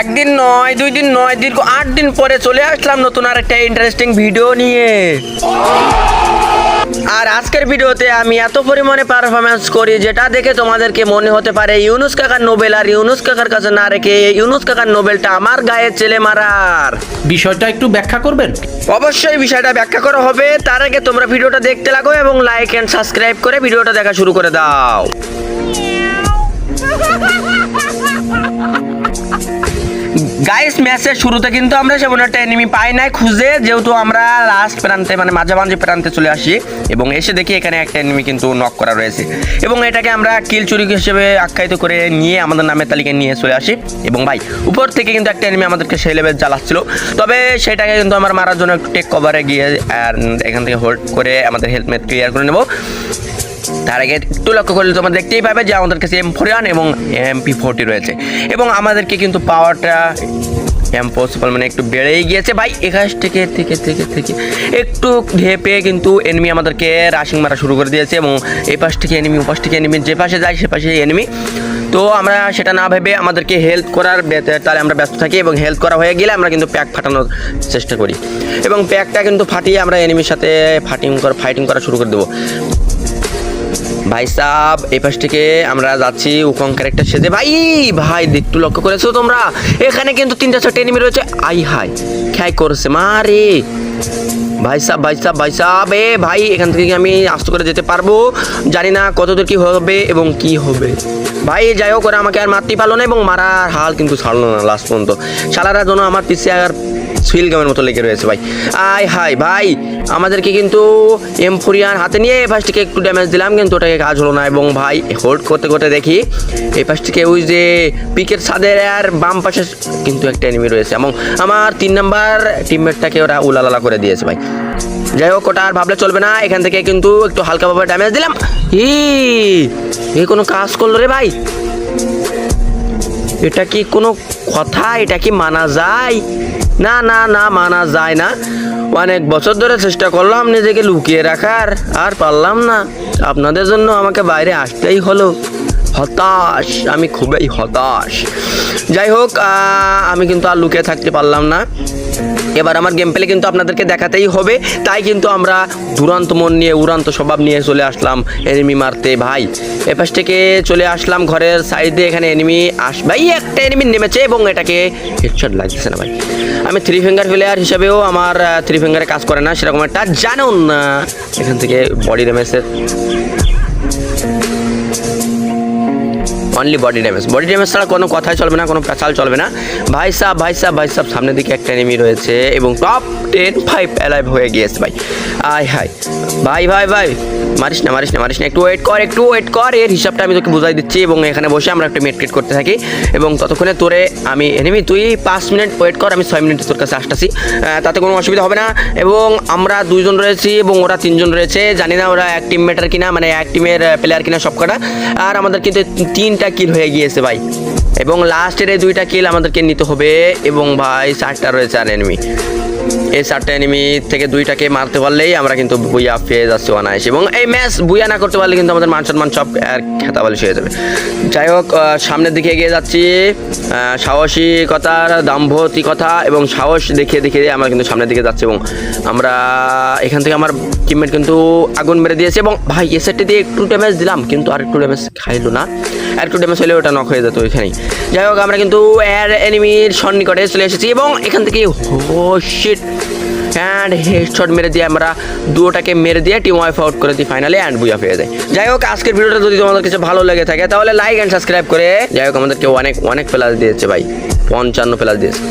একদিন নয় দুই দিন নয় দীর্ঘ আট দিন পরে চলে আসলাম নতুন আর একটা ইন্টারেস্টিং ভিডিও নিয়ে। আর আজকের ভিডিওতে আমি এত পরিমাণে পারফরমেন্স করি যেটা দেখে তোমাদেরকে মনে হতে পারে ইউনুস কাকার নোবেল আর ইউনুস কাকার কাছে না রেখে ইউনুস কাকার নোবেলটা আমার গায়ে চেলে মারার। বিষয়টা একটু ব্যাখ্যা করবেন? অবশ্যই বিষয়টা ব্যাখ্যা করা হবে। তার আগে তোমরা ভিডিওটা দেখতে লাগো এবং লাইক এন্ড সাবস্ক্রাইব করে ভিডিওটা দেখা শুরু করে দাও। গাইস ম্যাচের শুরুতে কিন্তু আমরা সেমন একটা এনিমি পাই নাই, খুঁজে, যেহেতু আমরা লাস্ট প্রান্তে মানে মাঝামাঝি প্রান্তে চলে আসি এবং এসে দেখি এখানে একটা এনিমি কিন্তু নক করা রয়েছে। এবং এটাকে আমরা কিল চুরি হিসেবে আখ্যায়িত করে নিয়ে আমাদের নামের তালিকায় নিয়ে চলে আসি। এবং ভাই, উপর থেকে কিন্তু একটা এনিমি আমাদেরকে সেই লেভেল জ্বালাচ্ছিল। তবে সেটাকে কিন্তু আমার মারার জন্য একটু টেক কভারে গিয়ে আর এখান থেকে হোল্ড করে আমাদের হেলমেট ক্লিয়ার করে নেব। তার আগে একটু লক্ষ্য করলে তোমরা দেখতেই পাবে যে আমাদের কাছে এম ফোর এবং এমপি ফোরটি রয়েছে। এবং আমাদেরকে কিন্তু পাওয়ারটা ইম্পসিবল মানে একটু বেড়েই গিয়েছে। ভাই, এখান থেকে থেকে থেকে থেকে একটু ঢেপে কিন্তু এনিমি আমাদেরকে রাশিং মারা শুরু করে দিয়েছে এবং এই পাশ থেকে এনিমি পাশ থেকে এনিমি যে পাশে যায় সে পাশে এনিমি তো আমরা সেটা না ভেবে আমাদেরকে হেল্প করার তাহলে আমরা ব্যস্ত থাকি এবং হেল্প করা হয়ে গেলে আমরা কিন্তু প্যাক ফাটানোর চেষ্টা করি। এবং প্যাকটা কিন্তু ফাটিয়ে আমরা এনিমির সাথে ফাইটিং করা ফাইটিং করা শুরু করে দেবো। ভাই সাহ এই পাশ থেকে আমরা যাচ্ছি উকং ক্যারেক্টার সেজে। ভাই ভাই একটু লক্ষ্য করেছ তোমরা? এখানে কিন্তু তিনটা চারটে এনিমি রয়েছে। আই হাই খেয়াই করছে মারে ভাই সাহ ভাই সাহ ভাই সাহ এ ভাই, এখান থেকে আমি আস্তে করে যেতে পারব। জানি না কতদূর কি হবে এবং কি হবে। ভাই, যাই হোক, ওরা আমাকে আর মারতেই পারল না এবং মারার হাল কিন্তু ছাড়লো না লাস্ট পর্যন্ত। সালারা যেন আমার পিছিয়ে আর সুইল মতো লেগে রয়েছে ভাই। আয় হাই ভাই, আমাদেরকে কিন্তু এমফোরিয়ান হাতে নিয়ে এই পাশটিকে একটু ড্যামেজ দিলাম, কিন্তু ওটাকে কাজ হলো না এবং ভাই হোল্ড করতে করতে দেখি, এই পাশটিকে ওই যে পিকের ছাদের আর বাম পাশে কিন্তু একটা এনিমি রয়েছে এবং আমার তিন নাম্বার টিমমেটটাকে ওরা উলালালা করে দিয়েছে ভাই। যাই হোক, ওটা আর ভাবলে চলবে না, এখান থেকে কিন্তু একটু হালকাভাবে ড্যামেজ দিলাম। ই এই কোনো কাজ করল রে ভাই? এটা কি কোনো কথা? এটা কি মানা যায়? না না না, মানা যায় না। অনেক বছর ধরে চেষ্টা করলাম নিজেকে লুকিয়ে রাখার, আর পারলাম না। আপনাদের জন্য আমাকে বাইরে আসতেই হলো। হতাশ, আমি খুবই হতাশ। যাই হোক আমি কিন্তু আর লুকিয়ে থাকতে পারলাম না। এবার আমার গেম প্লে কিন্তু আপনাদেরকে দেখাতেই হবে। তাই কিন্তু আমরা দুরান্ত মন নিয়ে, উড়ান্ত স্বভাব নিয়ে চলে আসলাম এনিমি মারতে। ভাই, এপাশ থেকে চলে আসলাম ঘরের সাইডে এখানে এনিমি আস, ভাই, একটা এনিমি নেমেছে এবং এটাকে হেডশট লাগতেছে না ভাই। আমি থ্রি ফিঙ্গার প্লেয়ার হিসেবেও আমার থ্রি ফিঙ্গারে কাজ করে না, সেরকম একটা জানুন না এখান থেকে body ড্যামেজের only body damage body damage ছাড়া কোনো কথাই চলবে না, কোনো পেঁচাল চলবে না। ভাই সাহ ভাই সাহ ভাই সাহ সামনের দিকে একটা এনিমি রয়েছে এবং টপ টেন ফাইভ অ্যালাইভ হয়ে গিয়েছে ভাই। আয় হাই ভাই ভাই ভাই, মারিস না মারিস না মারিস না। একটু ওয়েট কর, একটু ওয়েট কর। এর হিসাবটা আমি তোকে বুঝাই দিচ্ছি এবং এখানে বসে আমরা একটু মেটকেট করতে থাকি। এবং ততক্ষণে তোরে আমি এনিমি তুই পাঁচ মিনিট ওয়েট কর, আমি ছয় মিনিট তোর কাছে আসতেছি। তাতে কোনো অসুবিধা হবে না। এবং আমরা দুইজন রয়েছি এবং ওরা তিনজন রয়েছে। জানি না ওরা এক টিম মেটার কিনা মানে এক টিমের প্লেয়ার কিনা সব কটা আর আমাদের কিন্তু তিনটা কিল হয়ে গিয়েছে ভাই। এবং লাস্টের এই দুইটা কিল আমাদেরকে নিতে হবে এবং ভাই চারটা রয়েছে আর এনিমি এই চারটা এনিমি থেকে দুইটাকে মারতে পারলেই আমরা কিন্তু বুইয়া পেয়ে যাচ্ছি অনায়াস। এবং এই ম্যাচ বুইয়া না করতে পারলে কিন্তু আমাদের মান সম্মান সব খেতাবালিশ হয়ে যাবে। যাই হোক সামনের দিকে এগিয়ে যাচ্ছি। সাহসিকতার দাম্ভতিকতা এবং সাহস দেখিয়ে দেখিয়ে আমরা কিন্তু সামনের দিকে যাচ্ছি এবং আমরা এখান থেকে আমার টিমমেট কিন্তু আগুন মেরে দিয়েছে এবং ভাই এ সেটটি দিয়ে একটু ড্যামেজ দিলাম, কিন্তু আর একটু ড্যামেজ খাইলো না। আর একটু ড্যামেজ হলে ওটা নক হয়ে যেত ওইখানেই। যাই হোক, আমরা কিন্তু এর এনিমির সন্নিকটে চলে এসেছি এবং এখান থেকে হোশিট অ্যান্ড হেডশট মেরে দিয়ে আমরা দুটাকে মেরে দিয়ে টিম ওয়াইফ আউট করে দিই ফাইনালি অ্যান্ড বুয়া পেয়ে যায়। যাই হোক, আজকের ভিডিওটা যদি তোমাদের কিছু ভালো লেগে থাকে, তাহলে লাইক অ্যান্ড সাবস্ক্রাইব করে যাই হোক, আমাদেরকে অনেক অনেক প্লাস দিয়েছে ভাই। পঞ্চান্ন প্লাস দিয়েছে।